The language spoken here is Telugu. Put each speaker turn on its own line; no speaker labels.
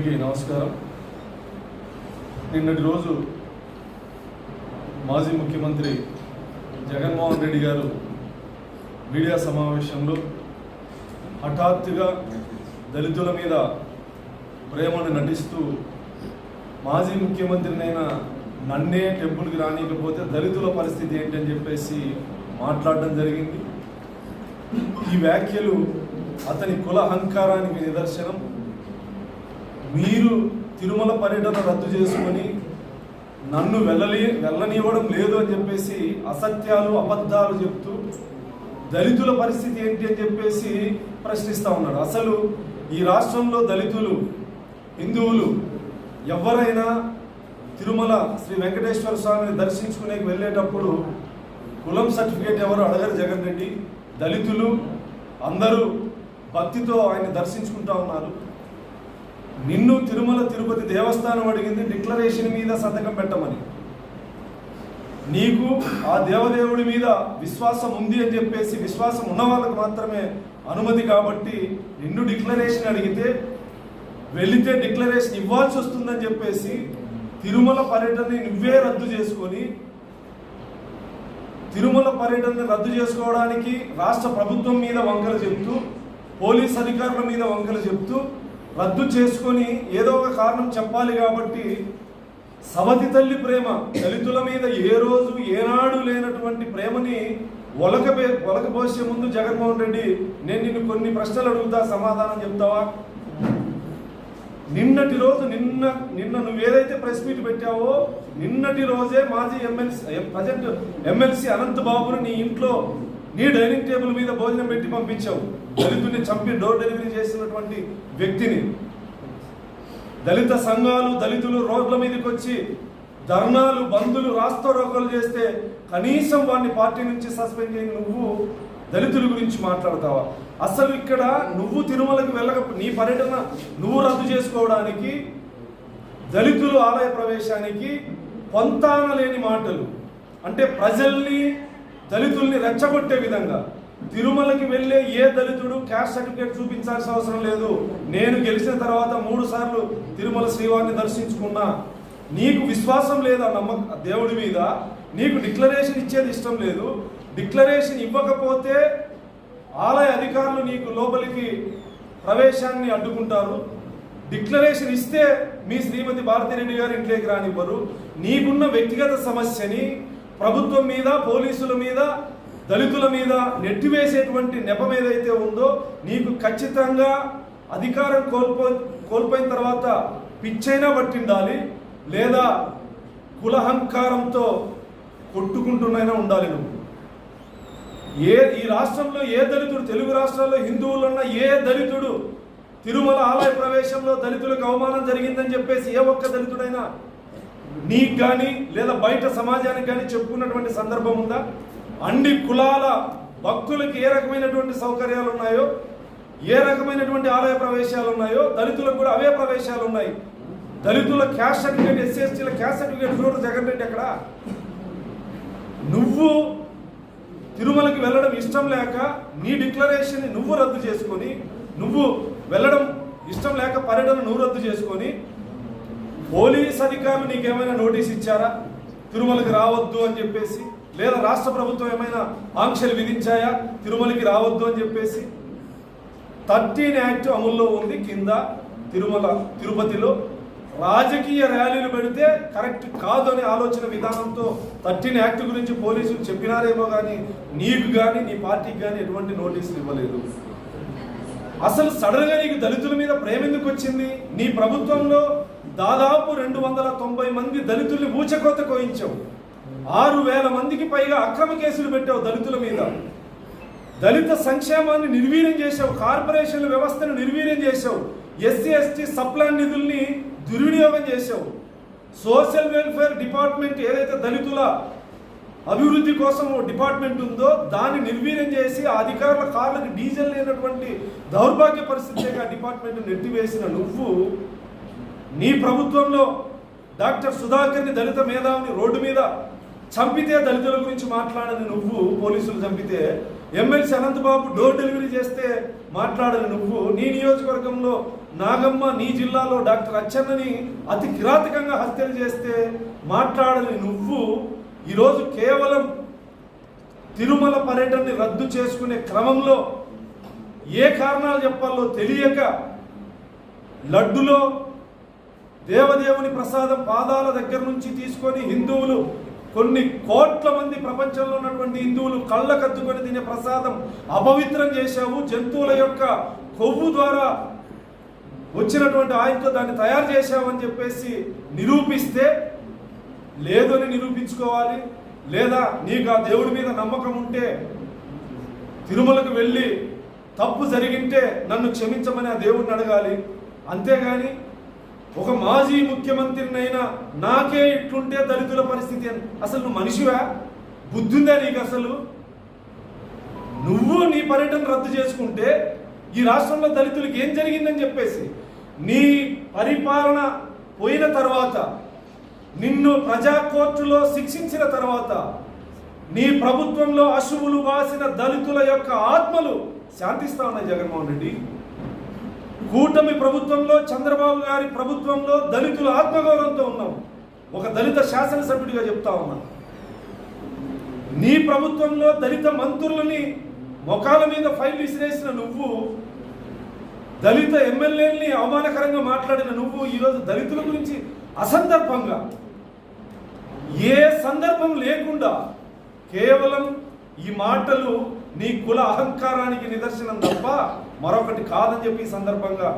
అందరికీ నమస్కారం. నిన్నటి రోజు మాజీ ముఖ్యమంత్రి జగన్మోహన్ రెడ్డి గారు మీడియా సమావేశంలో హఠాత్తుగా దళితుల మీద ప్రేమను నటిస్తూ మాజీ ముఖ్యమంత్రినైనా నన్నే టెంపుల్కి రానియకపోతే దళితుల పరిస్థితి ఏంటని చెప్పేసి మాట్లాడడం జరిగింది. ఈ వ్యాఖ్యలు అతని కుల అహంకారానికి నిదర్శనం. మీరు తిరుమల పర్యటన రద్దు చేసుకొని నన్ను వెళ్ళలే వెళ్ళనివ్వడం లేదు అని చెప్పేసి అసత్యాలు అబద్ధాలు చెప్తూ దళితుల పరిస్థితి ఏంటి అని చెప్పేసి ప్రశ్నిస్తూ ఉన్నాడు. అసలు ఈ రాష్ట్రంలో దళితులు హిందువులు ఎవరైనా తిరుమల శ్రీ వెంకటేశ్వర స్వామిని దర్శించుకునే వెళ్ళేటప్పుడు కులం సర్టిఫికేట్ ఎవరు అడగరు జగన్ రెడ్డి. దళితులు అందరూ భక్తితో ఆయన దర్శించుకుంటా ఉన్నారు. నిన్ను తిరుమల తిరుపతి దేవస్థానం అడిగింది డిక్లరేషన్ మీద సంతకం పెట్టమని. నీకు ఆ దేవదేవుడి మీద విశ్వాసం ఉంది అని చెప్పేసి విశ్వాసం ఉన్న వాళ్ళకు మాత్రమే అనుమతి కాబట్టి నిన్ను డిక్లరేషన్ అడిగితే వెళితే డిక్లరేషన్ ఇవ్వాల్సి వస్తుందని చెప్పేసి తిరుమల పర్యటనని నువ్వే రద్దు చేసుకొని తిరుమల పర్యటనని రద్దు చేసుకోవడానికి రాష్ట్ర ప్రభుత్వం మీద వంకలు చెప్తూ పోలీస్ అధికారుల మీద వంకలు చెప్తూ రద్దు చేసుకొని ఏదో ఒక కారణం చెప్పాలి కాబట్టి సవతి తల్లి ప్రేమ దళితుల మీద ఏ రోజు ఏనాడు లేనటువంటి ప్రేమని ఒలకబే ఒలకపోసే ముందు జగన్మోహన్ రెడ్డి నేను నిన్ను కొన్ని ప్రశ్నలు అడుగుతా సమాధానం చెప్తావా? నిన్నటి రోజు నిన్న నిన్న నువ్వు ఏదైతే ప్రెస్ మీట్ పెట్టావో నిన్నటి రోజే మాజీ ఎమ్మెల్సీ ప్రజెంట్ ఎమ్మెల్సీ అనంత్ బాబును నీ ఇంట్లో నీ డైనింగ్ టేబుల్ మీద భోజనం పెట్టి పంపించావు. దళితుడిని చంపి డోర్ డెలివరీ చేసినటువంటి వ్యక్తిని. దళిత సంఘాలు దళితులు రోడ్ల మీదకి వచ్చి ధర్నాలు బంధులు రాస్తారోకలు చేస్తే కనీసం వాడిని పార్టీ నుంచి సస్పెండ్ చేయని నువ్వు దళితుల గురించి మాట్లాడతావా? అసలు ఇక్కడ నువ్వు తిరుమలకి వెళ్ళక నీ పర్యటన నువ్వు రద్దు చేసుకోవడానికి దళితులు ఆలయ ప్రవేశానికి పొంతాన లేని మాటలు. అంటే ప్రజల్ని దళితుల్ని రెచ్చగొట్టే విధంగా తిరుమలకి వెళ్ళే ఏ దళితుడు క్యాస్ట్ సర్టిఫికేట్ చూపించాల్సిన అవసరం లేదు. నేను గెలిచిన తర్వాత మూడు సార్లు తిరుమల శ్రీవారిని దర్శించుకున్నా. నీకు విశ్వాసం లేదా నమ్మక దేవుడి మీద? నీకు డిక్లరేషన్ ఇచ్చేది ఇష్టం లేదు. డిక్లరేషన్ ఇవ్వకపోతే ఆలయ అధికారులు నీకు లోపలికి ప్రవేశాన్ని అడ్డుకుంటారు. డిక్లరేషన్ ఇస్తే మీ శ్రీమతి భారతిరెడ్డి గారు ఇంట్లోకి రానివ్వరు. నీకున్న వ్యక్తిగత సమస్యని ప్రభుత్వం మీద పోలీసుల మీద దళితుల మీద నెట్టివేసేటువంటి నెపం ఏదైతే ఉందో నీకు ఖచ్చితంగా అధికారం కోల్పో కోల్పోయిన తర్వాత పిచ్చైనా పట్టిండాలి లేదా కులహంకారంతో కొట్టుకుంటున్నైనా ఉండాలి నువ్వు. ఏ ఈ రాష్ట్రంలో ఏ దళితుడు తెలుగు రాష్ట్రాల్లో హిందువులు ఉన్న ఏ దళితుడు తిరుమల ఆలయ ప్రవేశంలో దళితులకు అవమానం జరిగిందని చెప్పేసి ఏ ఒక్క దళితుడైనా నీకు కానీ లేదా బయట సమాజానికి కానీ చెప్పుకున్నటువంటి సందర్భం ఉందా? అన్ని కులాల భక్తులకు ఏ రకమైనటువంటి సౌకర్యాలు ఉన్నాయో ఏ రకమైనటువంటి ఆలయ ప్రవేశాలు ఉన్నాయో దళితులకు కూడా అవే ప్రవేశాలు ఉన్నాయి. దళితుల క్యాస్ట్ సర్టిఫికేట్ ఎస్సీ ఎస్టీల caste certificate floor Jagan Reddy అక్కడ నువ్వు తిరుమలకి వెళ్ళడం ఇష్టం లేక నీ డిక్లరేషన్ నువ్వు రద్దు చేసుకొని నువ్వు వెళ్ళడం ఇష్టం లేక పర్యటన నువ్వు రద్దు చేసుకొని పోలీస్ అధికారులు నీకేమైనా నోటీస్ ఇచ్చారా? తిరుమలకి రావద్దు అని చెప్పేసి లేదా రాష్ట్ర ప్రభుత్వం ఏమైనా ఆంక్షలు విధించాయా? తిరుమలకి రావద్దు అని చెప్పేసి. థర్టీన్ యాక్ట్ అమల్లో ఉంది కింద తిరుమల తిరుపతిలో. రాజకీయ ర్యాలీలు పెడితే కరెక్ట్ కాదు అనే ఆలోచన విధానంతో థర్టీన్ యాక్ట్ గురించి పోలీసులు చెప్పినారేమో కానీ నీకు కానీ నీ పార్టీకి కానీ ఎటువంటి నోటీసులు ఇవ్వలేదు. అసలు సడన్గా నీకు దళితుల మీద ప్రేమ ఎందుకు వచ్చింది? నీ ప్రభుత్వంలో దాదాపు రెండు వందల తొంభై మంది దళితుల్ని ఊచకోత కోయించావు. ఆరు వేల మందికి పైగా అక్రమ కేసులు పెట్టావు దళితుల మీద. దళిత సంక్షేమాన్ని నిర్వీర్యం చేశావు కార్పొరేషన్ల వ్యవస్థను నిర్వీర్యం చేశావు ఎస్సీ ఎస్టీ సప్లాన్ నిధుల్ని దుర్వినియోగం చేశావు. సోషల్ వెల్ఫేర్ డిపార్ట్మెంట్ ఏదైతే దళితుల అభివృద్ధి కోసం ఓ డిపార్ట్మెంట్ ఉందో దాన్ని నిర్వీర్యం చేసి ఆ అధికారుల కార్లకు డీజిల్ లేనటువంటి దౌర్భాగ్య పరిస్థితిగా డిపార్ట్మెంట్ నెట్టివేసిన నువ్వు నీ ప్రభుత్వంలో డాక్టర్ సుధాకర్ని దళిత మేధావిని రోడ్డు మీద చంపితే దళితుల గురించి మాట్లాడని నువ్వు పోలీసులు చంపితే ఎమ్మెల్సీ అనంతబాబు డోర్ డెలివరీ చేస్తే మాట్లాడని నువ్వు నీ నియోజకవర్గంలో నాగమ్మ నీ జిల్లాలో డాక్టర్ అచ్చన్నని అతి కిరాతకంగా హత్యలు చేస్తే మాట్లాడని నువ్వు ఈరోజు కేవలం తిరుమల పర్యటనని రద్దు చేసుకునే క్రమంలో ఏ కారణాలు చెప్పాలో తెలియక లడ్డులో దేవదేవుని ప్రసాదం పాదాల దగ్గర నుంచి తీసుకొని హిందువులు కొన్ని కోట్ల మంది ప్రపంచంలో ఉన్నటువంటి హిందువులు కళ్ళ కత్తుకొని తినే ప్రసాదం అపవిత్రం చేశావు. జంతువుల యొక్క కొవ్వు ద్వారా వచ్చినటువంటి ఆయిల్తో దాన్ని తయారు చేశామని చెప్పేసి నిరూపిస్తే లేదు అని నిరూపించుకోవాలి. లేదా నీకు ఆ దేవుడి మీద నమ్మకం ఉంటే తిరుమలకు వెళ్ళి తప్పు జరిగింటే నన్ను క్షమించమని ఆ దేవుడిని అడగాలి. అంతేగాని ఒక మాజీ ముఖ్యమంత్రినైనా నాకే ఇట్లుంటే దళితుల పరిస్థితి అని. అసలు నువ్వు మనిషివా? బుద్ధుందా నీకు అసలు? నువ్వు నీ పర్యటన రద్దు చేసుకుంటే ఈ రాష్ట్రంలో దళితులకు ఏం జరిగిందని చెప్పేసి నీ పరిపాలన పోయిన తర్వాత నిన్ను ప్రజా కోర్టులో శిక్షించిన తర్వాత నీ ప్రభుత్వంలో అశువులు వాసిన దళితుల యొక్క ఆత్మలు శాంతిస్తా ఉన్నాయి జగన్మోహన్ రెడ్డి. కూటమి ప్రభుత్వంలో చంద్రబాబు గారి ప్రభుత్వంలో దళితుల ఆత్మగౌరవంతో ఉన్నాం. ఒక దళిత శాసనసభ్యుడిగా చెప్తా ఉన్నా. నీ ప్రభుత్వంలో దళిత మంత్రులని మొఖాల మీద ఫైల్ విసిరేసిన నువ్వు దళిత ఎమ్మెల్యేలని అవమానకరంగా మాట్లాడిన నువ్వు ఈరోజు దళితుల గురించి అసందర్భంగా ఏ సందర్భం లేకుండా కేవలం ఈ మాటలు నీ కుల అహంకారానికి నిదర్శనం తప్ప మరొకటి కాదని చెప్పి సందర్భంగా